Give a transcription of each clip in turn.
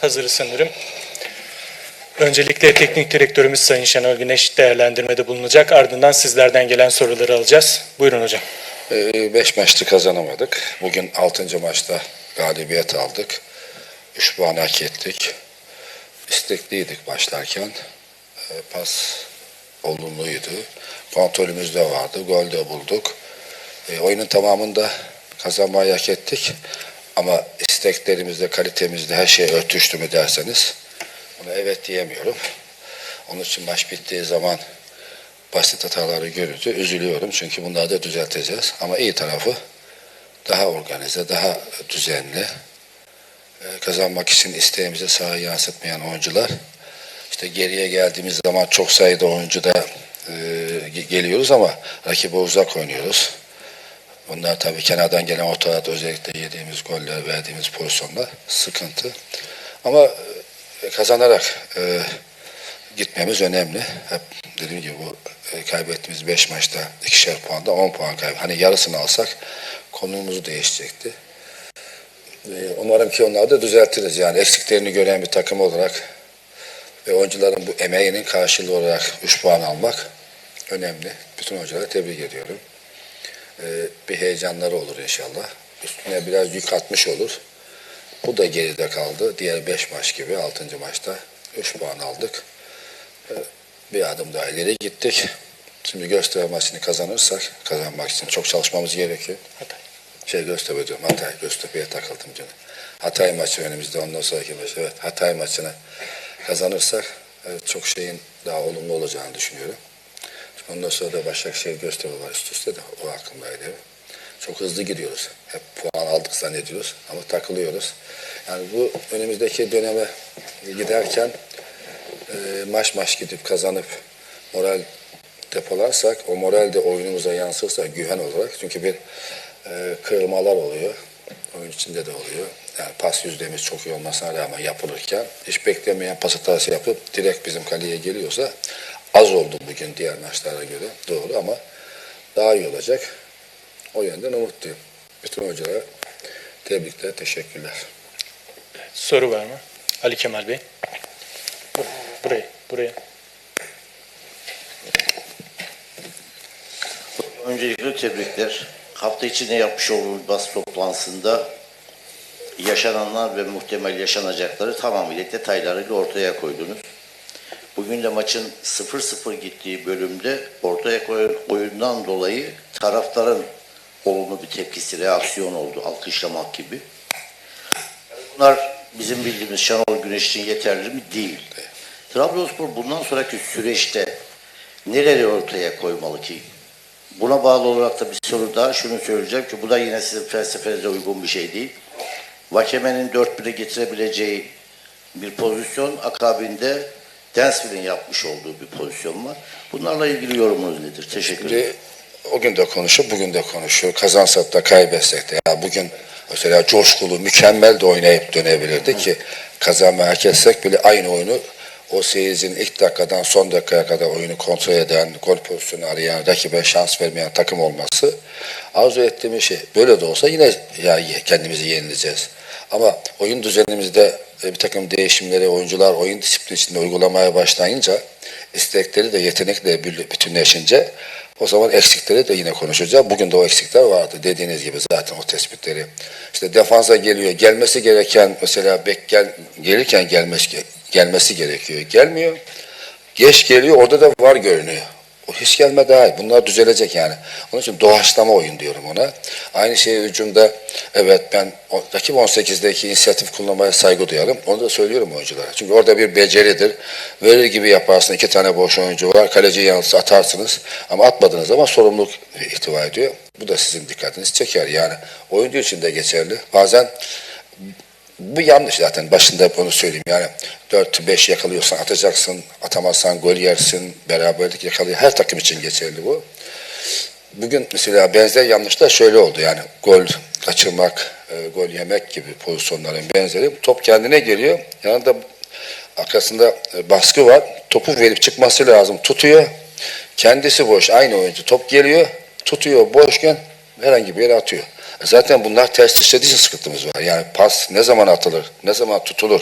Hazırız sanırım. Öncelikle teknik direktörümüz Sayın Şenol Güneş değerlendirmede bulunacak. Ardından sizlerden gelen soruları alacağız. Buyurun hocam. Ee, Beş maçta kazanamadık. Bugün altıncı maçta galibiyet aldık. Üç puan hak ettik. İstekliydik başlarken. Ee, Pas olumluydu. Kontrolümüz de vardı. Gol de bulduk. Ee, Oyunun tamamında kazanmayı hak ettik. Ama isteklerimizde, kalitemizde her şey örtüştü mü derseniz ona evet diyemiyorum. Onun için maç bittiği zaman basit hataları görünce üzülüyorum. Çünkü bunları da düzelteceğiz. Ama iyi tarafı daha organize, daha düzenli. Ee, Kazanmak için isteğimizi sahaya yansıtmayan oyuncular. İşte geriye geldiğimiz zaman çok sayıda oyuncu da e, ge- geliyoruz ama rakibe uzak oynuyoruz. Bunlar tabii kenardan gelen ortalarda özellikle yediğimiz goller, verdiğimiz pozisyonlar sıkıntı. Ama e, kazanarak e, gitmemiz önemli. Hep dediğim gibi bu e, kaybettiğimiz 5 maçta ikişer puanda 10 puan kaybı. Hani yarısını alsak konumuz değişecekti. E, Umarım ki onları da düzeltiriz. Yani eksiklerini gören bir takım olarak ve oyuncuların bu emeğinin karşılığı olarak 3 puan almak önemli. Bütün oyuncuları tebrik ediyorum. E, Bir heyecanları olur inşallah. Üstüne biraz yük atmış olur. Bu da geride kaldı. Diğer 5 maç gibi 6. maçta 3 puan aldık. Ee, Bir adım daha ileri gittik. Şimdi Göztepe maçını kazanırsak kazanmak için çok çalışmamız gerekiyor. Hatay. Şey Göztepe diyorum Hatay. Göztepe'ye takıldım canım. Hatay maçı önümüzde ondan sonraki maç. Evet Hatay maçını kazanırsak evet, çok şeyin daha olumlu olacağını düşünüyorum. Ondan sonra da Başakşehir Göztepe var üst üste de o aklımdaydı. Çok hızlı gidiyoruz. Hep puan aldık zannediyoruz ama takılıyoruz. Yani bu önümüzdeki döneme giderken e, maç maç gidip kazanıp moral depolarsak, o moral de oyunumuza yansırsa güven olarak çünkü bir e, kırılmalar oluyor. Oyun içinde de oluyor. Yani pas yüzdemiz çok iyi olmasına rağmen yapılırken hiç beklemeyen pas hatası yapıp direkt bizim kaleye geliyorsa az oldu bugün diğer maçlara göre doğru ama daha iyi olacak. O yönden umutluyum. Bütün hocalara tebrikler, teşekkürler. Soru var mı? Ali Kemal Bey. Bu- Buraya, buraya. Öncelikle tebrikler. Hafta içinde yapmış olduğumuz basın toplantısında yaşananlar ve muhtemel yaşanacakları tamamıyla detaylarıyla ortaya koydunuz. Bugün de maçın 0-0 gittiği bölümde ortaya koyulan oyundan dolayı taraftarın olumlu bir tepkisi, reaksiyon oldu, alkışlamak gibi. Bunlar bizim bildiğimiz Şenol Güneş için yeterli mi? Değil. Trabzonspor bundan sonraki süreçte neleri ortaya koymalı ki? Buna bağlı olarak da bir soru daha şunu söyleyeceğim ki bu da yine sizin felsefenize uygun bir şey değil. Vakeme'nin 4-1'e getirebileceği bir pozisyon akabinde Densville'in yapmış olduğu bir pozisyon var. Bunlarla ilgili yorumunuz nedir? Teşekkür ederim. Şimdi o gün de konuşuyor, bugün de konuşuyor. Kazansak da kaybetsek de. Ya bugün mesela coşkulu, mükemmel de oynayıp dönebilirdi ki kazanma hak etsek bile aynı oyunu o seyircinin ilk dakikadan son dakikaya kadar oyunu kontrol eden, gol pozisyonu arayan, rakibe şans vermeyen takım olması arzu ettiğimiz şey. Böyle de olsa yine ya kendimizi yenileceğiz. Ama oyun düzenimizde e, bir takım değişimleri oyuncular oyun disiplini içinde uygulamaya başlayınca istekleri de yetenekle bütünleşince o zaman eksikleri de yine konuşacağız. Bugün de o eksikler vardı. Dediğiniz gibi zaten o tespitleri. İşte defansa geliyor. Gelmesi gereken mesela bek gel, gelirken gelmesi, gelmesi gerekiyor. Gelmiyor. Geç geliyor. Orada da var görünüyor. O hiç gelme daha iyi. Bunlar düzelecek yani. Onun için doğaçlama oyun diyorum ona. Aynı şey hücumda evet ben rakip 18'deki inisiyatif kullanmaya saygı duyarım. Onu da söylüyorum oyunculara. Çünkü orada bir beceridir. Verir gibi yaparsın. iki tane boş oyuncu var. Kaleci yalnız atarsınız. Ama atmadığınız zaman sorumluluk ihtiva ediyor. Bu da sizin dikkatinizi çeker. Yani oyuncu için de geçerli. Bazen bu yanlış zaten. Başında hep onu söyleyeyim. Yani 4-5 yakalıyorsan atacaksın, atamazsan gol yersin, beraberlik yakalıyor. Her takım için geçerli bu. Bugün mesela benzer yanlışlar şöyle oldu. Yani gol kaçırmak, e, gol yemek gibi pozisyonların benzeri. Top kendine geliyor. Yanında arkasında e, baskı var. Topu verip çıkması lazım. Tutuyor. Kendisi boş. Aynı oyuncu. Top geliyor. Tutuyor boşken herhangi bir yere atıyor. Zaten bunlar ters işlediği için sıkıntımız var. Yani pas ne zaman atılır, ne zaman tutulur,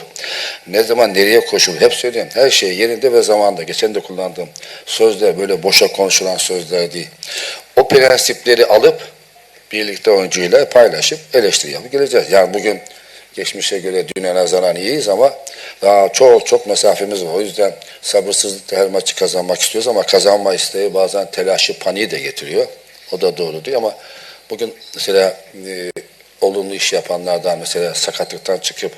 ne zaman nereye koşulur hep söyleyeyim. Her şey yerinde ve zamanda. Geçen de kullandığım sözler böyle boşa konuşulan sözler değil. O prensipleri alıp birlikte oyuncuyla paylaşıp eleştiri yapıp geleceğiz. Yani bugün geçmişe göre düne nazaran iyiyiz ama daha çok çok mesafemiz var. O yüzden sabırsızlıkla her maçı kazanmak istiyoruz ama kazanma isteği bazen telaşı, paniği de getiriyor. O da doğru değil ama bugün mesela e, olumlu iş yapanlardan mesela sakatlıktan çıkıp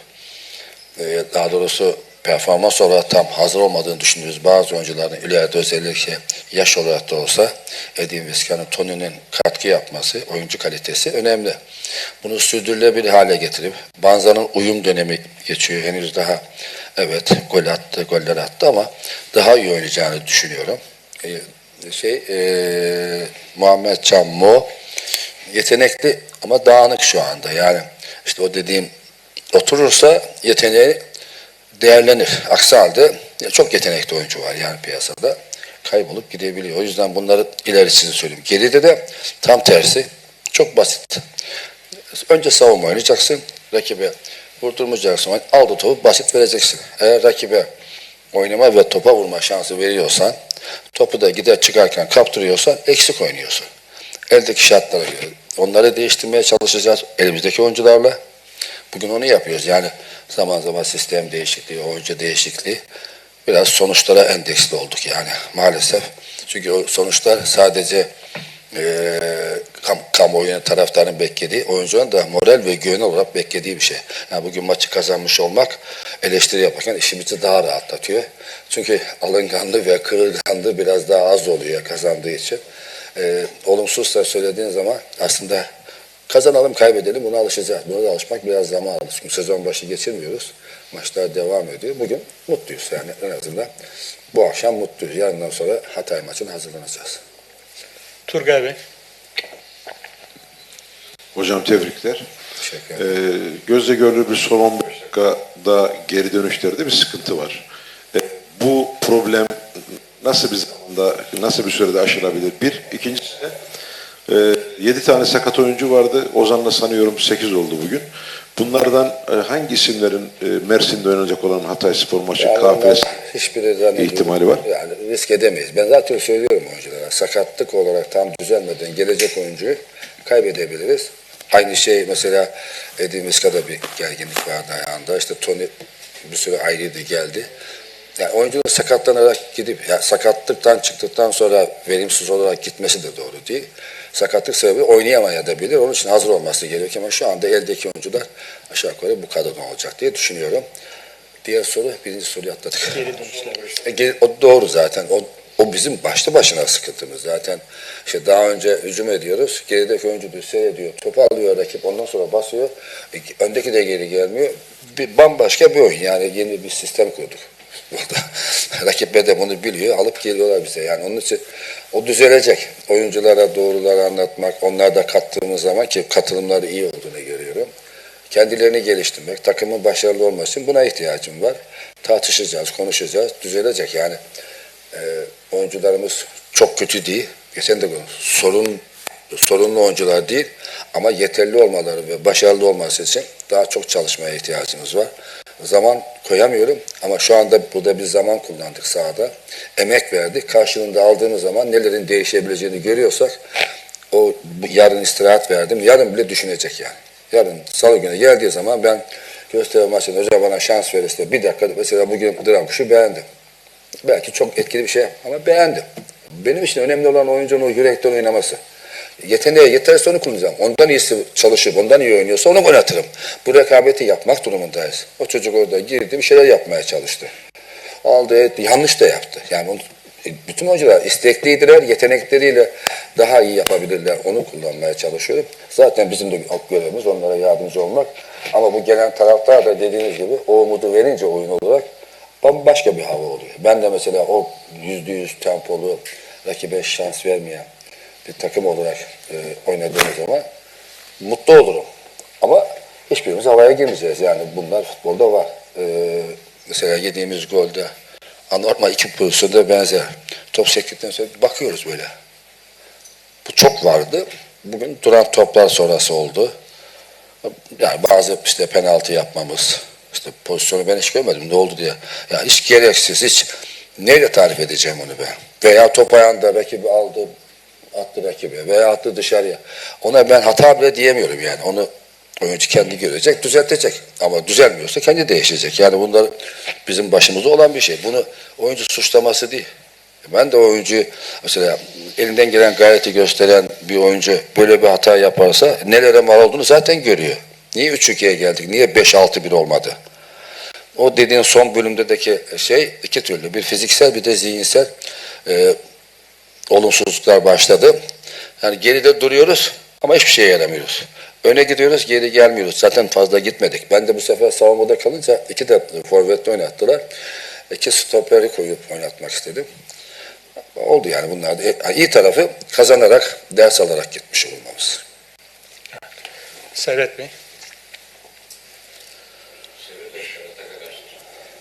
e, daha doğrusu performans olarak tam hazır olmadığını düşündüğümüz bazı oyuncuların ileride özellikle yaş olarak da olsa Edin Visca'nın Tony'nin katkı yapması, oyuncu kalitesi önemli. Bunu sürdürülebilir hale getirip Banza'nın uyum dönemi geçiyor. Henüz daha evet gol attı, goller attı ama daha iyi oynayacağını düşünüyorum. E, şey e, Muhammed Can Mo yetenekli ama dağınık şu anda. Yani işte o dediğim oturursa yeteneği değerlenir. Aksi halde çok yetenekli oyuncu var yani piyasada. Kaybolup gidebiliyor. O yüzden bunları ilerisini söyleyeyim. Geride de tam tersi. Çok basit. Önce savunma oynayacaksın. Rakibe vurdurmayacaksın. Aldı topu basit vereceksin. Eğer rakibe oynama ve topa vurma şansı veriyorsan, topu da gider çıkarken kaptırıyorsan eksik oynuyorsun. Eldeki şartlara göre. Onları değiştirmeye çalışacağız elimizdeki oyuncularla. Bugün onu yapıyoruz. Yani zaman zaman sistem değişikliği, oyuncu değişikliği biraz sonuçlara endeksli olduk yani maalesef. Çünkü o sonuçlar sadece eee kam, kamuoyunun taraftarın beklediği, oyuncunun da moral ve güven olarak beklediği bir şey. Yani bugün maçı kazanmış olmak eleştiri yaparken işimizi daha rahatlatıyor. Çünkü alınganlığı ve kırılganlığı biraz daha az oluyor kazandığı için. Eee olumsuzsa söylediğin zaman aslında Kazanalım, kaybedelim buna alışacağız. Buna da alışmak biraz zaman alır. Çünkü sezon başı geçirmiyoruz. Maçlar devam ediyor. Bugün mutluyuz yani en azından. Bu akşam mutluyuz. Yarından sonra Hatay maçına hazırlanacağız. Turgay Bey. Hocam tebrikler. Teşekkür Ee, ederim. gözle görülür bir son 15 dakikada geri dönüşlerde bir sıkıntı var. Ee, bu problem nasıl bir zamanda, nasıl bir sürede aşılabilir? Bir. İkincisi e, 7 tane sakat oyuncu vardı. Ozan'la sanıyorum 8 oldu bugün. Bunlardan e, hangi isimlerin e, Mersin'de oynanacak olan Hatay Spor maçı Yani KPS hiçbiri ihtimali var. Yani risk edemeyiz. Ben zaten söylüyorum oyunculara. Sakatlık olarak tam düzelmeden gelecek oyuncuyu kaybedebiliriz. Aynı şey mesela Edin Miska'da bir gerginlik vardı ayağında. İşte Tony bir süre ayrıydı geldi. Yani oyuncunun sakatlanarak gidip yani sakatlıktan çıktıktan sonra verimsiz olarak gitmesi de doğru değil. Sakatlık sebebi oynayamayabilir. Onun için hazır olması gerekiyor ama şu anda eldeki oyuncular aşağı yukarı bu kadar olacak diye düşünüyorum. Diğer soru, birinci soruyu atladık. Geri dönüşler. E, O doğru zaten. O, o bizim başlı başına sıkıntımız zaten. İşte daha önce hücum ediyoruz. Gerideki oyuncu da seyrediyor. Topu alıyor rakip. Ondan sonra basıyor. E, Öndeki de geri gelmiyor. Bir bambaşka bir oyun. Yani yeni bir sistem kurduk. Burada. Rakip de bunu biliyor. Alıp geliyorlar bize. Yani onun için o düzelecek. Oyunculara doğruları anlatmak, onlar da kattığımız zaman ki katılımları iyi olduğunu görüyorum kendilerini geliştirmek, takımın başarılı olması için buna ihtiyacım var. Tartışacağız, konuşacağız, düzelecek yani. E, oyuncularımız çok kötü değil. Geçen de sorun sorunlu oyuncular değil ama yeterli olmaları ve başarılı olması için daha çok çalışmaya ihtiyacımız var. Zaman koyamıyorum ama şu anda burada bir zaman kullandık sahada. Emek verdik. Karşılığında aldığımız zaman nelerin değişebileceğini görüyorsak o yarın istirahat verdim. Yarın bile düşünecek yani. Yarın salı günü geldiği zaman ben gösteri maçında hoca bana şans verirse bir dakika mesela bugün dram kuşu beğendim. Belki çok etkili bir şey ama beğendim. Benim için önemli olan oyuncunun yürekten oynaması. Yeteneği yeterse onu kullanacağım. Ondan iyisi çalışıp ondan iyi oynuyorsa onu oynatırım. Bu rekabeti yapmak durumundayız. O çocuk orada girdi bir şeyler yapmaya çalıştı. Aldı etti, yanlış da yaptı. Yani onu, bütün oyuncular istekliydiler, yetenekleriyle daha iyi yapabilirler. Onu kullanmaya çalışıyorum. Zaten bizim de görevimiz onlara yardımcı olmak. Ama bu gelen taraftar da dediğiniz gibi o umudu verince oyun olarak bambaşka bir hava oluyor. Ben de mesela o yüzde yüz tempolu rakibe şans vermeyen bir takım olarak e, oynadığım zaman mutlu olurum. Ama hiçbirimiz havaya girmeyeceğiz. Yani bunlar futbolda var. E, mesela yediğimiz golde anormal iki pozisyonda benzer. Top sektikten sonra bakıyoruz böyle. Bu çok vardı. bugün duran toplar sonrası oldu. Yani bazı işte penaltı yapmamız, işte pozisyonu ben hiç görmedim ne oldu diye. Yani hiç gereksiz, hiç neyle tarif edeceğim onu ben? Veya top ayağında rakibi aldı, attı rakibe veya attı dışarıya. Ona ben hata bile diyemiyorum yani. Onu oyuncu kendi görecek, düzeltecek. Ama düzelmiyorsa kendi değişecek. Yani bunlar bizim başımızda olan bir şey. Bunu oyuncu suçlaması değil. Ben de oyuncuyu mesela elinden gelen gayreti gösteren bir oyuncu böyle bir hata yaparsa nelere mal olduğunu zaten görüyor. Niye 3-2'ye geldik? Niye 5-6-1 olmadı? O dediğin son bölümdeki şey iki türlü. Bir fiziksel bir de zihinsel e, olumsuzluklar başladı. Yani geride duruyoruz ama hiçbir şeye yaramıyoruz. Öne gidiyoruz, geri gelmiyoruz. Zaten fazla gitmedik. Ben de bu sefer savunmada kalınca iki de forvet oynattılar. İki stoperi koyup oynatmak istedim. Oldu yani bunlar da. Yani iyi tarafı kazanarak, ders alarak gitmiş olmamız. Servet Bey.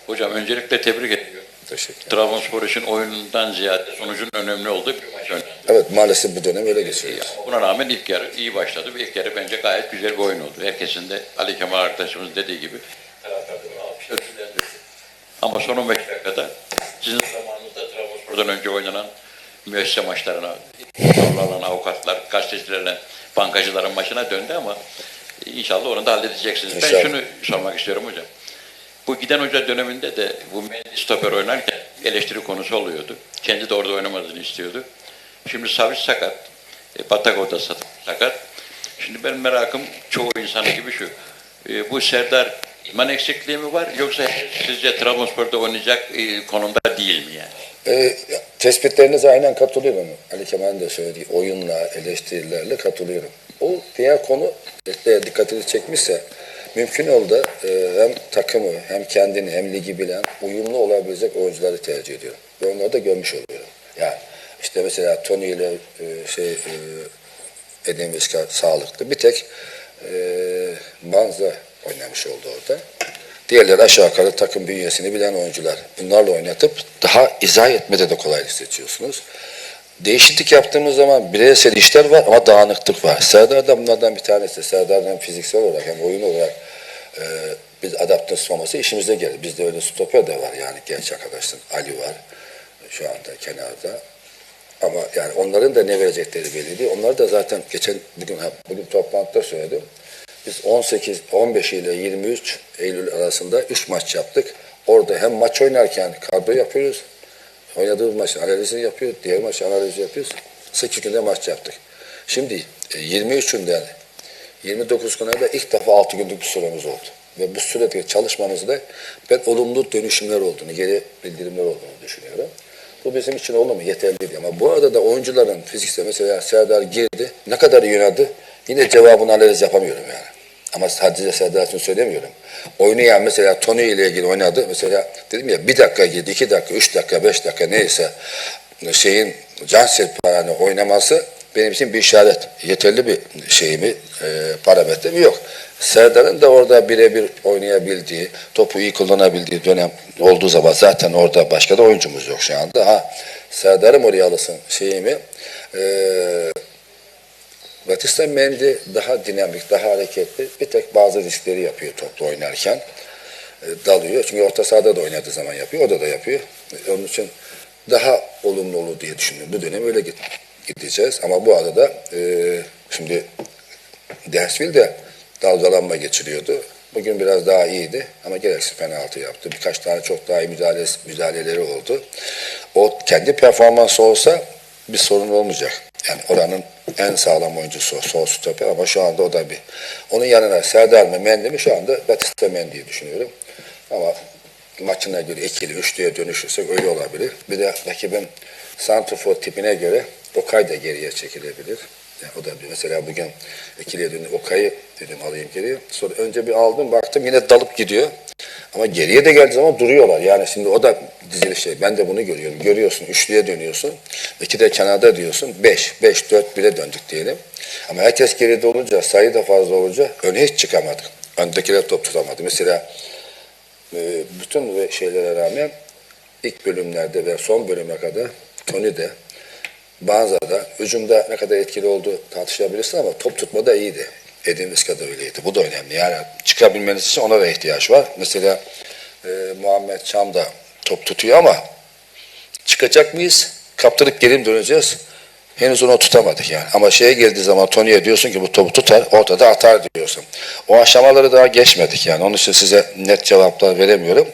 Hocam öncelikle tebrik ediyorum. Teşekkür ederim. Trabzonspor için oyundan ziyade sonucun önemli olduğu bir maç. Evet maalesef bu dönem öyle geçiyoruz. Buna rağmen ilk yarı iyi başladı. İlk yarı bence gayet güzel bir oyun oldu. Herkesin de Ali Kemal arkadaşımız dediği gibi. Ama son 15 dakikada sizin zamanınızda Trabzonspor'dan önce oynanan müessese maçlarına, avlanan avukatlar, gazetecilerle bankacıların maçına döndü ama inşallah onu da halledeceksiniz. Ben İnşallah. şunu sormak istiyorum hocam. Bu giden hoca döneminde de bu Mendy stoper oynarken eleştiri konusu oluyordu. Kendi de orada oynamadığını istiyordu. Şimdi Savic sakat. E, Batako da sat- sakat. Şimdi benim merakım çoğu insanı gibi şu. E, bu Serdar iman eksikliği mi var yoksa sizce Trabzonspor'da oynayacak e, konumda değil mi yani? E, tespitlerinize aynen katılıyorum. Ali Kemal'in de söylediği oyunla, eleştirilerle katılıyorum. O diğer konu dikkatini çekmişse mümkün oldu e, hem takımı hem kendini hem ligi bilen uyumlu olabilecek oyuncuları tercih ediyorum. Ve onları da görmüş oluyorum. Yani işte mesela Tony ile e, şey e, Edin Vizca sağlıklı. Bir tek e, Banza oynamış oldu orada. Diğerleri aşağı yukarı takım bünyesini bilen oyuncular. Bunlarla oynatıp daha izah etmede de kolaylık seçiyorsunuz. Değişiklik yaptığımız zaman bireysel işler var ama dağınıklık var. Serdar da bunlardan bir tanesi. Serdar hem fiziksel olarak hem oyun olarak e, biz adaptasyon olması işimize gelir. Bizde öyle stoper de var yani genç arkadaşlar. Ali var şu anda kenarda. Ama yani onların da ne verecekleri belli değil. Onları da zaten geçen bugün bugün toplantıda söyledim. Biz 18 15 ile 23 Eylül arasında 3 maç yaptık. Orada hem maç oynarken kadro yapıyoruz. Oynadığımız maçın analizini yapıyoruz. Diğer maçın analizi yapıyoruz. 8 günde maç yaptık. Şimdi e, 23'ünden 29 güne de ilk defa 6 günlük bir süremiz oldu. Ve bu sürede çalışmanızda ben olumlu dönüşümler olduğunu, geri bildirimler olduğunu düşünüyorum. Bu bizim için olumlu, yeterli değil. Ama bu arada da oyuncuların fiziksel mesela Serdar girdi, ne kadar iyi oynadı yine cevabını analiz yapamıyorum yani. Ama sadece için söylemiyorum. Oynayan mesela Tony ile ilgili oynadı. Mesela dedim ya bir dakika girdi, iki dakika, üç dakika, beş dakika neyse şeyin can serpilani oynaması benim için bir işaret. Yeterli bir şey mi, e, parametre mi yok. Serdar'ın da orada birebir oynayabildiği, topu iyi kullanabildiği dönem olduğu zaman zaten orada başka da oyuncumuz yok şu anda. Ha, Serdar'ım oraya alısın şeyi mi, e, Batista Mendy daha dinamik, daha hareketli. Bir tek bazı riskleri yapıyor topla oynarken. E, dalıyor. Çünkü orta sahada da oynadığı zaman yapıyor. O da da yapıyor. E, Onun için daha olumlu olur diye düşünüyorum. Bu dönem öyle gideceğiz. Ama bu arada e, şimdi Dersville de dalgalanma geçiriyordu. Bugün biraz daha iyiydi ama gereksiz penaltı yaptı. Birkaç tane çok daha iyi müdahale, müdahaleleri oldu. O kendi performansı olsa bir sorun olmayacak. Yani oranın en sağlam oyuncusu sol stoper ama şu anda o da bir. Onun yanına Serdar mı Mendy mi şu anda Batista Mendy'yi düşünüyorum. Ama maçına göre ikili, üçlüye dönüşürsek öyle olabilir. Bir de rakibin santrfor tipine göre Okay da geriye çekilebilir. Yani o da bir mesela bugün ikiliye döndü. Okay'ı dedim alayım geriye. Sonra önce bir aldım baktım yine dalıp gidiyor. Ama geriye de geldiği zaman duruyorlar. Yani şimdi o da diziliş şey. Ben de bunu görüyorum. Görüyorsun üçlüye dönüyorsun. İki de kenarda diyorsun. Beş, beş, dört, bire döndük diyelim. Ama herkes geride olunca, sayı da fazla olunca öne hiç çıkamadık. Öndekiler top tutamadı. Mesela e, bütün şeylere rağmen ilk bölümlerde ve son bölüme kadar Tony de Banza'da hücumda ne kadar etkili olduğu tartışılabilirsin ama top tutmada iyiydi. Da öyleydi. Bu da önemli. Yani çıkabilmeniz için ona da ihtiyaç var. Mesela e, Muhammed Çam da top tutuyor ama çıkacak mıyız? Kaptırıp geri döneceğiz? Henüz onu tutamadık yani. Ama şeye geldiği zaman Tony'ye diyorsun ki bu topu tutar, ortada atar diyorsun. O aşamaları daha geçmedik yani. Onun için size net cevaplar veremiyorum.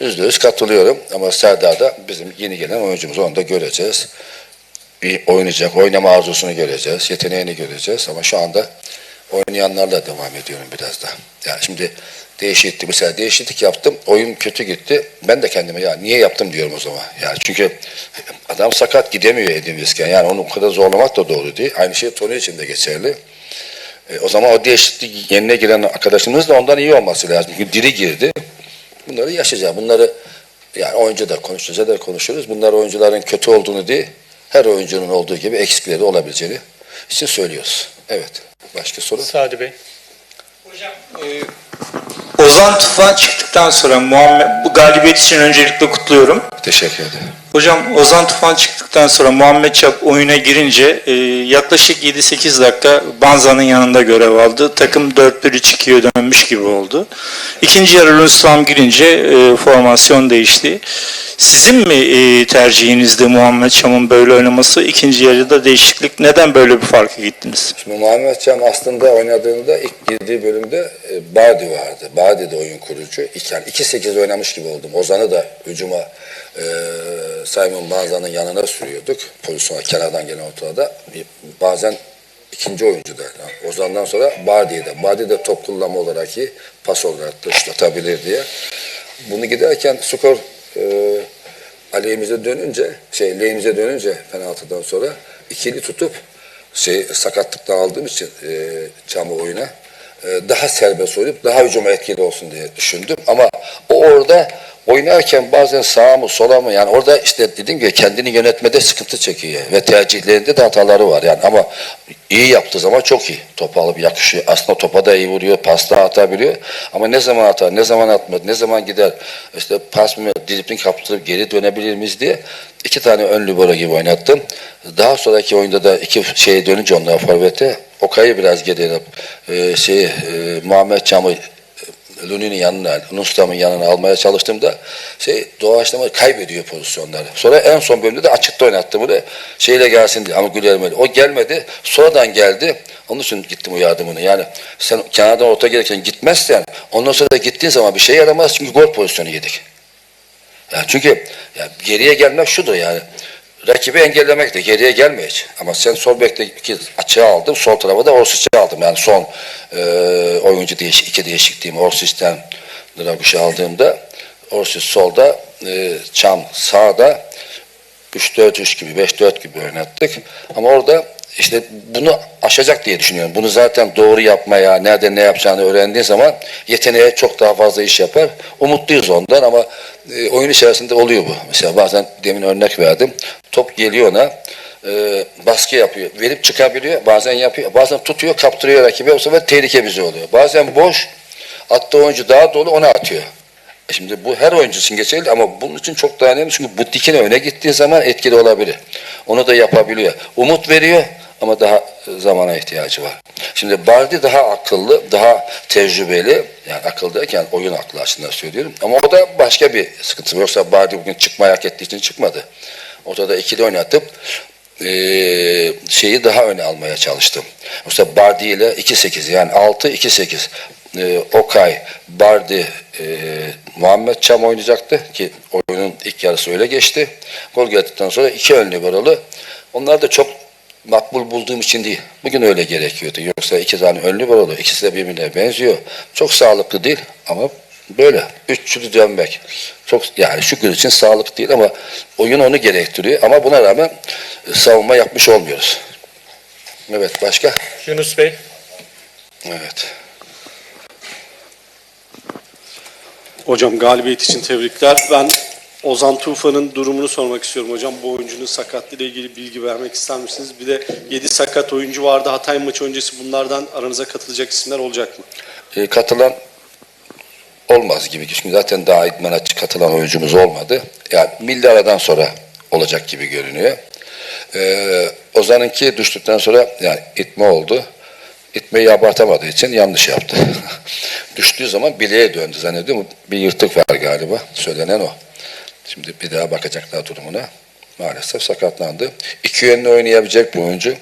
Yüzde yüz katılıyorum. Ama Serdar da bizim yeni gelen oyuncumuz. Onu da göreceğiz. Bir oynayacak, oynama arzusunu göreceğiz, yeteneğini göreceğiz. Ama şu anda oynayanlarla devam ediyorum biraz da. Yani şimdi değişiklik, mesela değişiklik yaptım, oyun kötü gitti. Ben de kendime ya niye yaptım diyorum o zaman. Yani çünkü adam sakat gidemiyor Edin Vizcan. Yani onu o kadar zorlamak da doğru değil. Aynı şey Tony için de geçerli. E, o zaman o değişiklik yerine giren arkadaşımız da ondan iyi olması lazım. Çünkü diri girdi. Bunları yaşayacağız. Bunları yani oyuncu da konuşacağız da konuşuruz. Bunlar oyuncuların kötü olduğunu değil, her oyuncunun olduğu gibi eksikleri olabileceğini için söylüyoruz. Evet. Başka soru? Sadi Bey. Hocam, e, Ozan Tufan çıktıktan sonra Muhammed bu galibiyet için öncelikle kutluyorum. Teşekkür ederim. Hocam Ozan Tufan çıktıktan sonra Muhammed Çap oyuna girince e, yaklaşık 7-8 dakika Banza'nın yanında görev aldı. Takım 4-1-3-2'ye dönmüş gibi oldu. İkinci yarı Rüstam girince e, formasyon değişti. Sizin mi e, tercihinizde Muhammed Çam'ın böyle oynaması? İkinci yarıda değişiklik. Neden böyle bir farka gittiniz? Şimdi Muhammed Can aslında oynadığında ilk girdiği bölümde e, Bardi vardı. Bardi de oyun kurucu. Yani 2-8 oynamış gibi oldum. Ozan'ı da hücuma e, Simon Banza'nın yanına sürüyorduk. Pozisyona kenardan gelen ortada. Bazen ikinci oyuncu da. Yani Ozan'dan sonra Bardi'ye de. Bardi de top kullanma olarak iyi. Pas olarak da şutlatabilir diye. Bunu giderken skor e, aleyhimize dönünce, şey lehimize dönünce penaltıdan sonra ikili tutup şey sakatlıktan aldığım için e, Çam'ı oyuna daha serbest oynayıp daha hücuma etkili olsun diye düşündüm. Ama o orada oynarken bazen sağa mı sola mı yani orada işte dediğim gibi kendini yönetmede sıkıntı çekiyor ve tercihlerinde de hataları var yani ama iyi yaptığı zaman çok iyi. Topu alıp yakışıyor. Aslında topa da iyi vuruyor, pasta atabiliyor. Ama ne zaman atar, ne zaman atmaz, ne zaman gider, işte pas mı, disiplin kaptırıp geri dönebilir miyiz diye iki tane ön libero gibi oynattım. Daha sonraki oyunda da iki şeye dönünce onlar forvete Okay'ı biraz geri alıp e, şeyi, e, Muhammed Çam'ı Luni'nin yanına, Nustam'ın yanına almaya çalıştığımda şey doğaçlama kaybediyor pozisyonları. Sonra en son bölümde de açıkta oynattım bunu. Şeyle gelsin diye ama Gülermeli. O gelmedi. Sonradan geldi. Onun için gittim o yardımını. Yani sen kenardan orta gelirken gitmezsen ondan sonra gittiğin zaman bir şey yaramaz çünkü gol pozisyonu yedik. Yani çünkü ya geriye gelmek şudur yani. Rakibi engellemek de geriye gelme hiç. Ama sen sol bekte iki açığa aldım. Sol tarafa da Orsic'i aldım. Yani son e, oyuncu değiş iki değişikliğimi Orsic'ten Draguş'u aldığımda Orsic solda e, Çam sağda 3-4-3 gibi 5-4 gibi oynattık. Ama orada işte bunu aşacak diye düşünüyorum. Bunu zaten doğru yapmaya, nerede ne yapacağını öğrendiğin zaman yeteneğe çok daha fazla iş yapar. Umutluyuz ondan ama e, oyun içerisinde oluyor bu. Mesela bazen demin örnek verdim. Top geliyor ona e, baskı yapıyor. Verip çıkabiliyor. Bazen yapıyor. Bazen tutuyor, kaptırıyor rakibi. O sefer tehlike bize oluyor. Bazen boş. Attığı oyuncu daha dolu ona atıyor. E Şimdi bu her oyuncu için geçerli ama bunun için çok daha önemli çünkü bu dikine öne gittiği zaman etkili olabilir. Onu da yapabiliyor. Umut veriyor ama daha e, zamana ihtiyacı var. Şimdi Bardi daha akıllı, daha tecrübeli. Yani akıl derken oyun aklı aslında söylüyorum. Ama o da başka bir sıkıntı. Yoksa Bardi bugün çıkmayı hak ettiği için çıkmadı. Ortada ikili oynatıp eee, şeyi daha öne almaya çalıştım. Yoksa Bardi ile 2-8 yani 6-2-8 e, Okay, Bardi, e, Muhammed Çam oynayacaktı ki oyunun ilk yarısı öyle geçti. Gol geldikten sonra iki ön liberalı. Onlar da çok makbul bulduğum için değil. Bugün öyle gerekiyordu. Yoksa iki tane ön liberalı, ikisi de birbirine benziyor. Çok sağlıklı değil ama böyle. Üçlü dönmek. Çok yani şükür için sağlıklı değil ama oyun onu gerektiriyor. Ama buna rağmen e, savunma yapmış olmuyoruz. Evet başka? Yunus Bey. Evet. Hocam galibiyet için tebrikler. Ben Ozan Tufan'ın durumunu sormak istiyorum hocam. Bu oyuncunun sakatlığıyla ilgili bilgi vermek ister misiniz? Bir de 7 sakat oyuncu vardı. Hatay maçı öncesi bunlardan aranıza katılacak isimler olacak mı? E, katılan olmaz gibi. Çünkü zaten daha idmana katılan oyuncumuz olmadı. Yani milli aradan sonra olacak gibi görünüyor. Ee, Ozan'ınki düştükten sonra yani itme oldu. İtmeyi abartamadığı için yanlış yaptı. Düştüğü zaman bileğe döndü zannediyorum. Bir yırtık var galiba. Söylenen o. Şimdi bir daha bakacaklar durumuna. Maalesef sakatlandı. İki yönlü oynayabilecek bir oyuncu.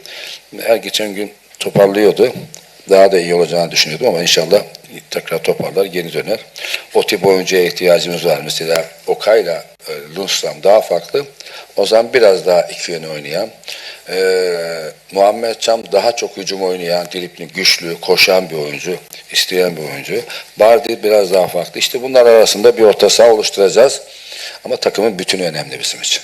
Her geçen gün toparlıyordu. Daha da iyi olacağını düşünüyordum ama inşallah tekrar toparlar, geri döner. O tip oyuncuya ihtiyacımız var. Mesela Okay'la e, Lundstram daha farklı. Ozan biraz daha iki yönü oynayan. Ee, Muhammed Çam daha çok hücum oynayan, dripling, güçlü, koşan bir oyuncu, isteyen bir oyuncu. Bardi biraz daha farklı. İşte bunlar arasında bir orta saha oluşturacağız. Ama takımın bütünü önemli bizim için.